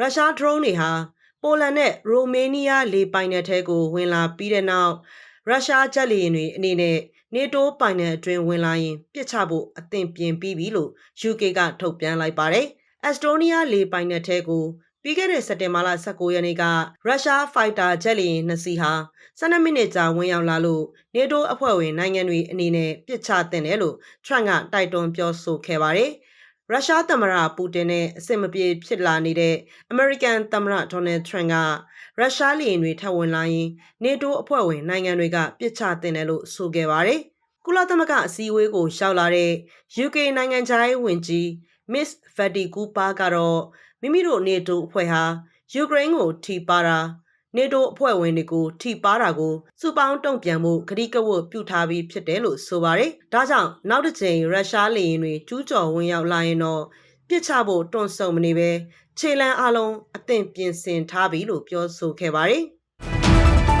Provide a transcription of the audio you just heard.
ရုရှား drone တွေဟာပိုလန်နဲ့ရိုမေးနီးယားလေပိုင်နက်ထဲကို ဝင်လာပြီးတဲ့နောက်ရုရှားဂျက်လေယာဉ်တွေအနေနဲ့နေတိုးပိုင်နက်အတွင်းဝင်လာရင်ပစ်ချဖို့အသင့်ပြင်ပြီးပြီလို့ UK ကထုတ်ပြန်လိုက်ပါတယ်။အက်စတိုးနီးယားလေပိုင်နက်ထဲကိုပြီးခဲ့တဲ့စက်တင်ဘာလ19ရက်နေ့ကရုရှားဖိုက်တာဂျက်လေယာဉ်နှစ်စီးဟာ12မိနစ်ကြာဝင်ရောက်လာလို့နေတိုးအဖွဲ့ဝင်နိုင်ငံတွေအနေနဲ့ပစ်ချတင်တယ်လို့ Trump ကတိုက်တွန်းပြောဆိုခဲ့ပါတယ်။ ရုရှားသမ္မတပူတင်နဲ့အဆင်မပြေဖြစ်လာနေတဲ့အမေရိကန်သမ္မတဒေါ်နယ်ထရန့်ကရုရှားလေယာဉ်တွေထပ်ဝင်လာရင်နေတိုးအဖွဲ့ဝင်နိုင်ငံတွေကပစ်ချတင်တယ်လို့ဆိုခဲ့ပါတယ်။ကုလသမဂ္ဂအစည်းအဝေးကိုရှောက်လာတဲ့ UK နိုင်ငံခြားရေးဝန်ကြီး Miss Fatty Cooper ကတော့မိမိတို့နေတိုးအဖွဲ့ဟာယူကရိန်းကိုထိပါတာ နေတိုးအဖွဲ့ဝင်တွေကိုထိပါတာကိုစုပေါင်းတုံ့ပြန်မှုကတိကဝတ်ပြုထားပြီးဖြစ်တယ်လို့ဆိုပါတယ်။ဒါကြောင့်နောက်တစ်ချိန်ရုရှားလေယာဉ်တွေကျူးကျော်ဝင်ရောက်လာရင်တော့ပြစ်ချဖို့တွန့်ဆုတ်မနေပဲခြေလန်းအလုံးအသင့်ပြင်ဆင်ထားပြီလို့ပြောဆိုခဲ့ပါတယ်။